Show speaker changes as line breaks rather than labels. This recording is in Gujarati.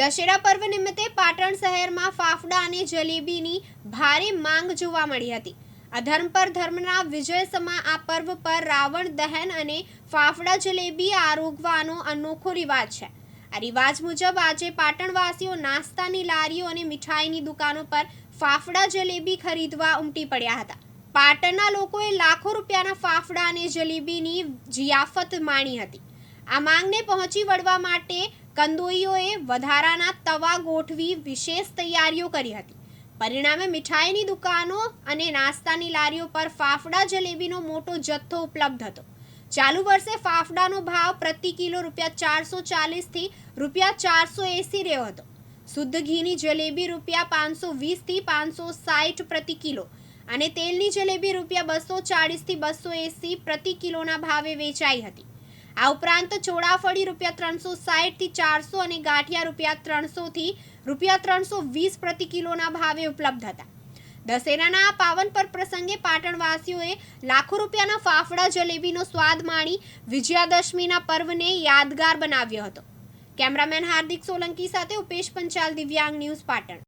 દશેરા પર્વ નિમિત્તે પાટણ શહેરમાં ફાફડા અને જલેબીની ભારે માંગ જોવા મળી હતી. અધર્મ પર ધર્મના વિજય સમા આ પર્વ પર રાવણ, દહન અને ફાફડા, જલેબી આરોગવાનો અનોખો રિવાજ છે. આ રિવાજ મુજબ આજે પાટણવાસીઓ નાસ્તાની લારીઓ અને મીઠાઈની દુકાનો પર ફાફડા, જલેબી ખરીદવા ઉમટી પડ્યા હતા. પાટણના લોકોએ લાખો રૂપિયાના ફાફડા અને જલેબીની જિયાફત માણી હતી. આ માંગને પહોંચી વળવા માટે કંદોઈઓએ વધારાના તવા ગોઠવી વિશેષ તૈયારીઓ કરી હતી. પરિણામે મીઠાઈની દુકાનો અને નાસ્તાની લારીઓ પર ફાફડા જલેબીનો મોટો જથ્થો ઉપલબ્ધ હતો. ચાલુ વર્ષે ફાફડાનો ભાવ પ્રતિ કિલો રૂપિયા ચારસો ચાલીસથી રૂપિયા ચારસો એંસી રહ્યો હતો. શુદ્ધ ઘીની જલેબી રૂપિયા પાંચસો વીસથી પાંચસો સાઠ પ્રતિ કિલો અને તેલની જલેબી રૂપિયા બસો ચાળીસથી બસો એંસી પ્રતિ કિલોના ભાવે વેચાઈ હતી. આ ઉપરાંત ચોળાફળી રૂપિયા ત્રણસો સાઠથી ચારસો અને ગાંઠિયા રૂપિયા ત્રણસોથી રૂપિયા ત્રણસો વીસ પ્રતિ કિલોના ભાવે ઉપલબ્ધ હતા. દશેરાના આ પાવન પર પ્રસંગે પાટણવાસીઓએ લાખો રૂપિયાના ફાફડા જલેબીનો સ્વાદ માણી વિજયાદશમીના પર્વને યાદગાર બનાવ્યો હતો. કેમેરામેન હાર્દિક સોલંકી સાથે ઉપેશ પંચાલ, દિવ્યાંગ ન્યૂઝ પાટણ.